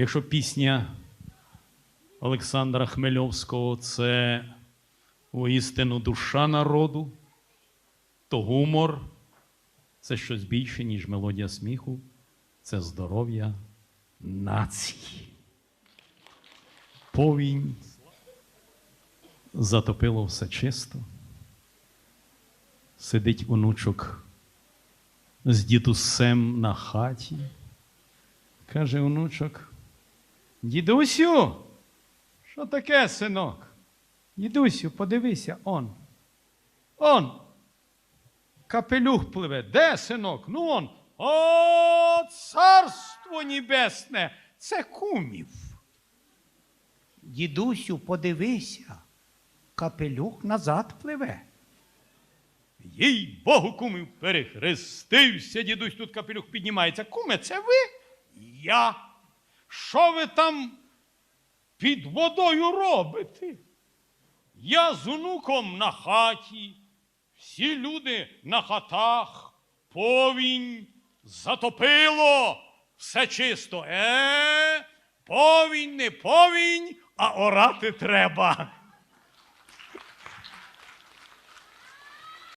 Якщо пісня Олександра Хмельовського це воістину душа народу, то гумор це щось більше, ніж мелодія сміху, це здоров'я нації. Повінь затопило все чисто. Сидить онучок з дідусем на хаті. Каже онучок, дідусю, що таке, синок? Дідусю, подивися, он. Он. Капелюх пливе. Де, синок? Ну он. О, царство небесне! Це кумів. Дідусю, подивися, капелюх назад пливе. Їй Богу, кумів, перехрестився, дідусь тут капелюх піднімається. Куме, це ви? Я. Що ви там під водою робите? Я з онуком на хаті, всі люди на хатах, повінь затопило, все чисто. Е, повінь, не повінь, а орати треба.